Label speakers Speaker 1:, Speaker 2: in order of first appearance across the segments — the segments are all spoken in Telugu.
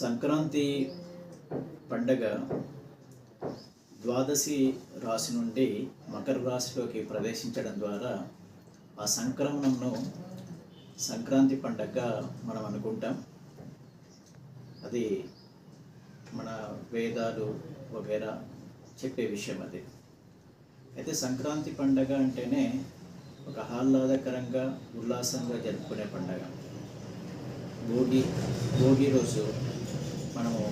Speaker 1: సంక్రాంతి పండగ ద్వాదశి రాశి నుండి మకర రాశిలోకి ప్రవేశించడం ద్వారా ఆ సంక్రమణంను సంక్రాంతి పండగగా మనం అనుకుంటాం. అది మన వేదాలు వగేరా చెప్పే విషయం అది. అయితే సంక్రాంతి పండగ అంటేనే ఒక ఆహ్లాదకరంగా ఉల్లాసంగా జరుపుకునే పండగ. భోగి భోగి రోజు మనము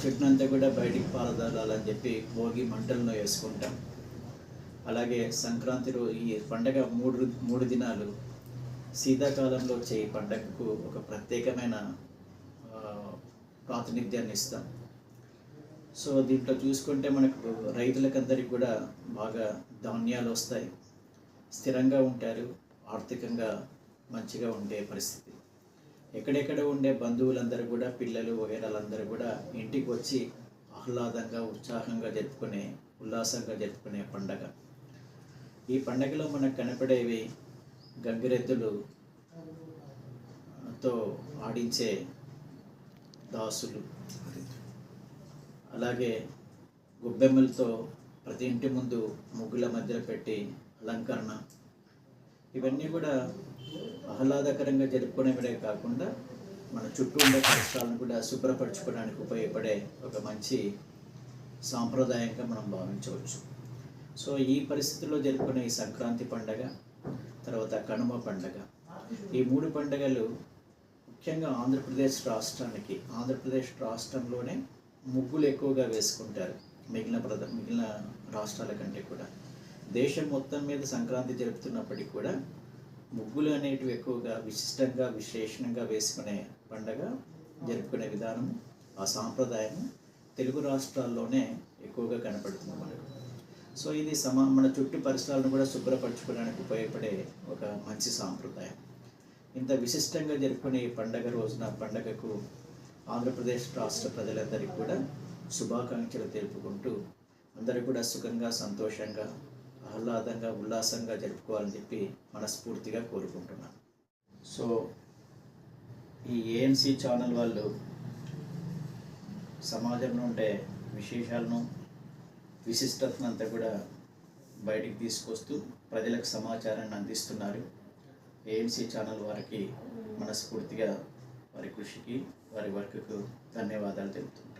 Speaker 1: చెట్టునంతా కూడా బయటికి పారదాలని చెప్పి భోగి మంటలను వేసుకుంటాం. అలాగే సంక్రాంతి రోజు ఈ పండగ మూడు మూడు దినాలు శీతాకాలంలో వచ్చే ఈ పండగకు ఒక ప్రత్యేకమైన ప్రాతినిధ్యాన్ని ఇస్తాం. సో దీంట్లో చూసుకుంటే మనకు రైతులకందరికి కూడా బాగా ధాన్యాలు వస్తాయి. స్థిరంగా ఉంటారు ఆర్థికంగా మంచిగా ఉండే పరిస్థితి. ఎక్కడెక్కడ ఉండే బంధువులందరూ కూడా పిల్లలు వగేరాలందరూ కూడా ఇంటికి వచ్చి ఆహ్లాదంగా ఉత్సాహంగా జరుపుకునే ఉల్లాసంగా జరుపుకునే పండగ. ఈ పండగలో మనకు కనపడేవి గంగిరెద్దులు తో ఆడించే దాసులు. అలాగే గొబ్బెమ్మలతో ప్రతి ఇంటి ముందు ముగ్గుల మధ్యలో పెట్టి అలంకరణ ఇవన్నీ కూడా ఆహ్లాదకరంగా జరుపుకునేవే కాకుండా మన చుట్టూ ఉండే పరిసరాలను కూడా శుభ్రపరచుకోవడానికి ఉపయోగపడే ఒక మంచి సాంప్రదాయంగా మనం భావించవచ్చు. సో ఈ పరిస్థితుల్లో జరుపుకునే ఈ సంక్రాంతి పండగ తర్వాత కనుమ పండగ ఈ మూడు పండగలు ముఖ్యంగా ఆంధ్రప్రదేశ్ రాష్ట్రానికి ఆంధ్రప్రదేశ్ రాష్ట్రంలోనే ముగ్గులు ఎక్కువగా వేసుకుంటారు మిగిలిన ప్రద మిగిలిన రాష్ట్రాల కంటే కూడా. దేశం మొత్తం మీద సంక్రాంతి జరుపుతున్నప్పటికీ కూడా ముగ్గులు అనేటివి ఎక్కువగా విశిష్టంగా విశేషణంగా వేసుకునే పండగ జరుపుకునే విధానం ఆ సాంప్రదాయం తెలుగు రాష్ట్రాల్లోనే ఎక్కువగా కనపడుతుంది మనకు. సో ఇది సమా మన చుట్టూ పరిసరాలను కూడా శుభ్రపరచుకోవడానికి ఉపయోగపడే ఒక మంచి సాంప్రదాయం. ఇంత విశిష్టంగా జరుపుకునే పండగ రోజున పండగకు ఆంధ్రప్రదేశ్ రాష్ట్ర ప్రజలందరికీ కూడా శుభాకాంక్షలు తెలుపుకుంటూ అందరూ కూడా సుఖంగా సంతోషంగా ఆహ్లాదంగా ఉల్లాసంగా జరుపుకోవాలని చెప్పి మనస్ఫూర్తిగా కోరుకుంటున్నాను. సో ఈ ఏఎన్సి ఛానల్ వాళ్ళు సమాజంలో ఉండే విశేషాలను విశిష్టతను అంతా కూడా బయటికి తీసుకొస్తూ ప్రజలకు సమాచారాన్ని అందిస్తున్నారు. ఏఎన్సీ ఛానల్ వారికి మనస్ఫూర్తిగా వారి కృషికి వారి వర్క్కు ధన్యవాదాలు తెలుపుతున్నాను.